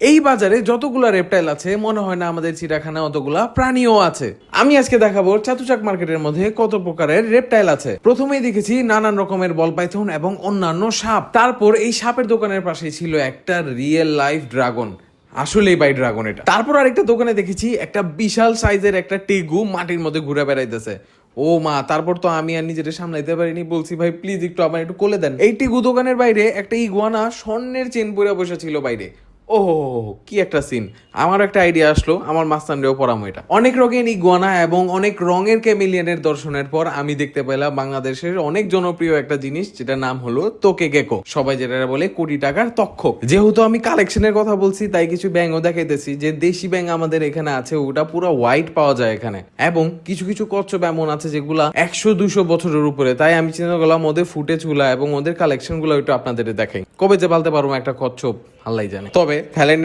এই বাজারে যতগুলা রেপটাইল আছে, মনে হয় না আমাদের চিড়াখানা অতগুলা প্রাণীও আছে। আমি আজকে দেখাবো চাতুচাক মার্কেটের মধ্যে কত প্রকারের রেপটাইল আছে। প্রথমেই দেখেছি নানান রকমের বল পাইথন এবং অন্যান্য সাপ। তারপর এই সাপের দোকানের পাশেই ছিল একটা রিয়েল লাইফ ড্রাগন আসলেই বাই ড্রাগন এটা। তারপর আরেকটা দোকানে দেখেছি একটা বিশাল সাইজের একটা টেগু মাটির মধ্যে ঘুরে বেড়াইতেছে। ও মা, তারপর তো আমি আর নিজের সামলাইতে পারিনি। বলছি, ভাই প্লিজ একটু আমার একটু কোলে দেন। এই টিগু দোকানের বাইরে একটা ইগুয়ানা স্বর্ণের চেন পরে বসে ছিল বাইরে। ও কি একটা সিন আমার একটা আইডিয়া আসলো, আমার মাস্তানরেও পড়ামো এটা। অনেক রঙের ইগুয়ানা এবং অনেক রঙের ক্যামিলিয়নের দর্শনের পর আমি দেখতে পেলাম বাংলাদেশের অনেক জনপ্রিয় একটা জিনিস যেটা নাম হলো তোকে গেকো। সবাই যেটা বলে কোটি টাকার তক্ষক যেহেতু আমি কালেকশনের কথা বলছি, তাই কিছু ব্যাঙও দেখাইতেছি। যে দেশি ব্যাঙ আমাদের এখানে আছে, ওটা পুরো হোয়াইট পাওয়া যায় এখানে। এবং কিছু কিছু কচ্ছপ এমন আছে যেগুলা একশো, দুশো বছরের উপরে। তাই আমি চিন্তা করলাম ওদের ফুটে চুলা এবং ওদের কালেকশনগুলো একটু আপনাদের দেখাই। কবে যে পালতে পারব একটা কচ্ছপ? আল্লাহ জানে। তবে ফ্যালেন